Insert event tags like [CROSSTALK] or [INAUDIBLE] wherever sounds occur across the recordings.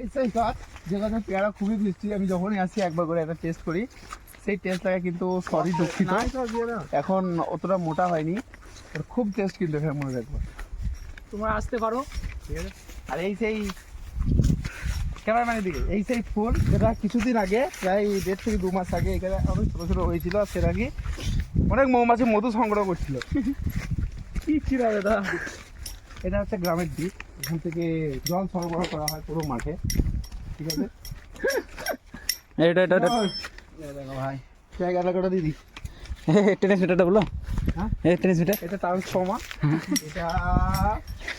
এই সেই গাছ যে পেয়ারা খুবই মিষ্টি আমি যখনই আসি একবার করে একটা টেস্ট করি সেই টেস্টটাকে কিন্তু সরি দুঃখিত। এখন অতটা মোটা হয়নি খুব টেস্ট কিন্তু এখানে মনে রাখব তোমরা আসতে পারো। আর এই সেই ক্যামেরাম্যানের দিকে এই সেই ফুল যেটা কিছুদিন আগে প্রায় দেড় থেকে দু মাস আগে এখানে অনেক ছোটো ছোটো হয়েছিল আর সেটা কি অনেক মৌমাছি মধু সংগ্রহ করছিল। [LAUGHS] কি ছিল দাদা এটা হচ্ছে গ্রামের দ্বীপ এখান থেকে জল সরবরাহ করা হয় পুরো মাঠে। ঠিক আছে? [LAUGHS] এটা এটা এটা। দেখো ভাই জায়গাটা করে দিদি। টেনিস মিটারটা বলো। হ্যাঁ? টেনিস মিটার এটা ট্রান্সফর্মা [LAUGHS] এটা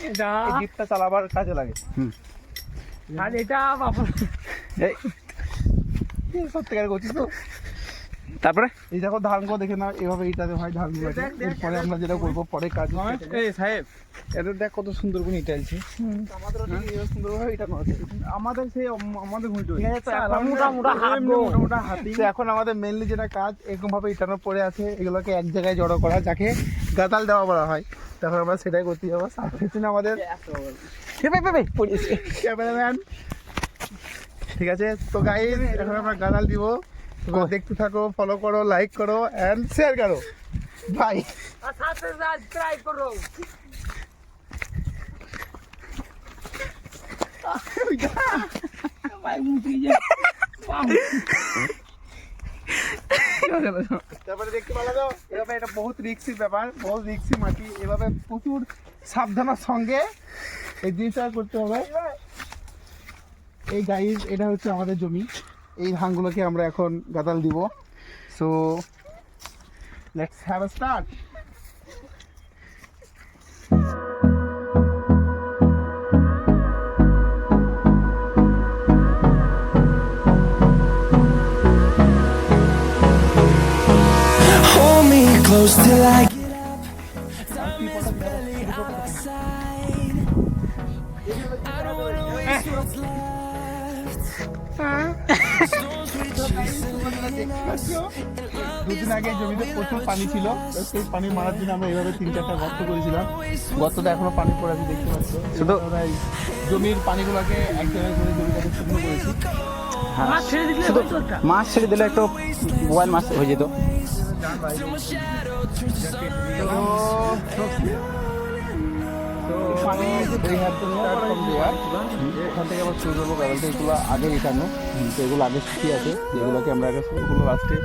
এটা। এই দ্বীপটা চালাবার কাজে লাগে। আর এটা বাবা সত্যিকার করছিস তো তারপরে? এই দেখো ধানগুলো দেখে না এভাবে এইটাতে হয় ধানগুলো এরপরে আমরা যেটা করব পরে কাজ এই সাহেব এটা দেখ কত সুন্দর করে ইটাইছে আমাদের ওদিকে এরকম সুন্দরভাবে এটা আমাদের সেই আমাদের আছে, তো মোটা মোটা হাত গো। মোটা মোটা হাতি। এখন আমাদের মেনলি যেটা কাজ এরকম ভাবে ইটানো পড়ে আছে এগুলোকে এক জায়গায় জড়ো করা যাকে গাতাল দেওয়া বলা হয়। তখন আমরা সেটাই করতে যাব। সাথে আমাদের ক্যামেরাম্যান ঠিক আছে তো গাইজ এখন আমরা গাদাল দিব। তোমরা দেখতে থাকো ফলো করো লাইক করো এন্ড শেয়ার করো। বাই আর সাথে সাবস্ক্রাইব করো। ভাই মুখে যা তারপরে দেখতে এভাবে এটা বহুত রিক্সি ব্যাপার বহুত রিক্সি মাটি। এভাবে প্রচুর সাবধানের সঙ্গে এই জিনিসটা করতে হবে। এই গাইজ এটা হচ্ছে আমাদের জমি। এই ধানগুলোকে আমরা এখন গাদাল দিব so let's have a start Hold me close till I get up. Time is barely on our side. I don't wanna waste what's left. দুদিন আগে জমিতে প্রচুর পানি ছিল। সেই পানি মারার জন্য আমরা এইভাবে তিন চারটা গর্ত করেছিলাম। গর্তটা এখনও পানি পড়ে আছে দেখতে পাচ্ছ। শুধু জমির পানিগুলোকে এক জায়গায় করে জমিটাকে শুকনো করেছি। মাছ ছেড়ে দিলে শুধু হতো একটা। মাছ ছেড়ে দিলে একটু মোবাইল মাছ হয়ে যেত। ওখান থেকে আবার শুরু করব কারণ এগুলো আগে এখানে তো এগুলো আগে শিখে আছে, যেগুলোকে আমরা আগে এগুলো লাস্টে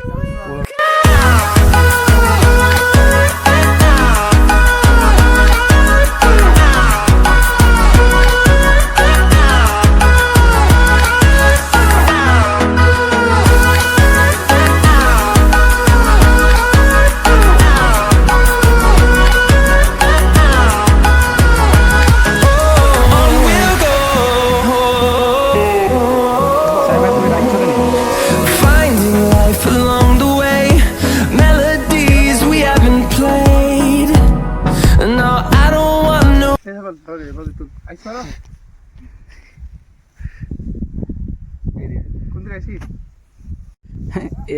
কোন দিকে আসিস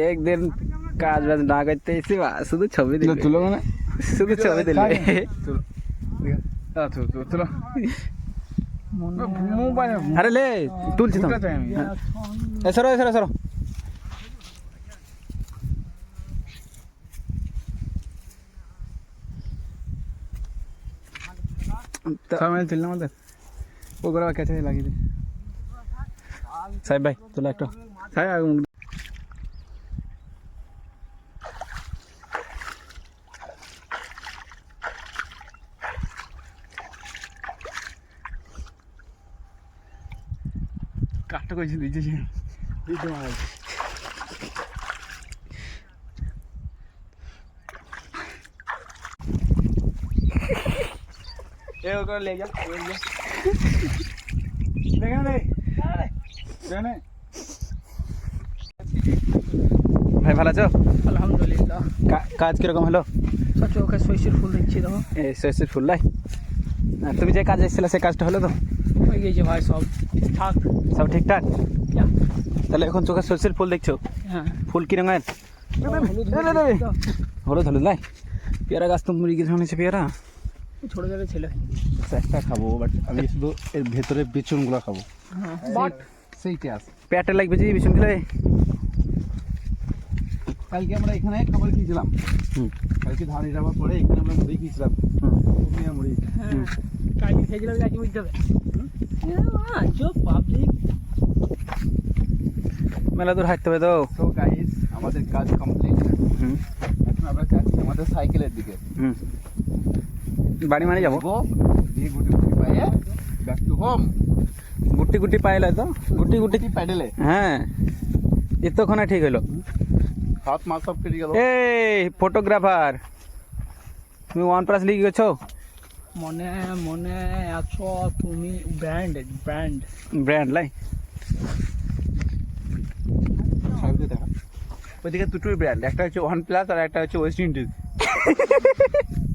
একদিন কাজ বাজ না করতে এসে বা শুধু ছবি দিলে তুলো মানে? শুধু ছবি দিলে মোবাইল। আরে লে তুলছি সরো সরো সরো। সামনে ছিল আমাদের ওগুলো কেটে লাগিয়ে দে সাহেব ভাই তোলা একটা সাই আগে মুখ কাটটা কইছি দিয়েছি দিতে মার এ ওগুলো লে যা লে দেখে নে দেখে নে ভাই ভালো আছো? আলহামদুলিল্লাহ। কা- কাজ কীরকম হলো? সব চোখে শৈশীর ফুল দেখছি দেখো এই সরষের ফুল লাই তুমি যে কাজ এসেছিলে সেই কাজটা হলো তো? হয়ে গেছে ভাই সব ঠিকঠাক। সব ঠিকঠাক? যা। তাহলে এখন চোখে সরষের ফুল দেখছ? হ্যাঁ। ফুল কি রঙের? হলুদ লে। হলুদ হলুদ লাই পেয়ারা গাছ তো মুড়ি গেছে পেয়ারা। ছোট ছোট ছেলে একটা খাব বাট আমি শুধু এর ভেতরে বিচুনগুলো খাব। বাট। সেই ক্যাশ পেটে লাগবে যে ভীষণ খেলে কালকে আমরা এখানে খাবার খেয়েছিলাম। হুম। কালকে ধানি যাওয়ার পরে এখানে আমরা মুড়ি খেয়েছিলাম। মুড়ি। হ্যাঁ। কালকে খেয়েছিলাম কালকে বুঝতে হবে পাবলিক। মেলা দূর হাঁটতে হবে তো। তো গাইস আমাদের কাজ কমপ্লিট হুম। এখন আমরা যাচ্ছি আমাদের সাইকেলের দিকে। হুম। বাড়ি মানে যাব? দিয়ে গুটি গুটি পায়ে ব্যাক টু হোম গুটি গুটি পাইলে তো? গুটি গুটি প্যাডেলে। হ্যাঁ। এতক্ষণে ঠিক হইল। হাত মা সব কেটে গেল। এই ফটোগ্রাফার তুমি ওয়ান প্লাস লিখে গেছো মনে মনে আছো তুমি ব্র্যান্ড ব্র্যান্ড ব্র্যান্ড লাই। ওইদিকে দুটোই ব্র্যান্ড একটা হচ্ছে ওয়ান প্লাস আর একটা হচ্ছে ওয়েস্ট ইন্ডিজ [LAUGHS]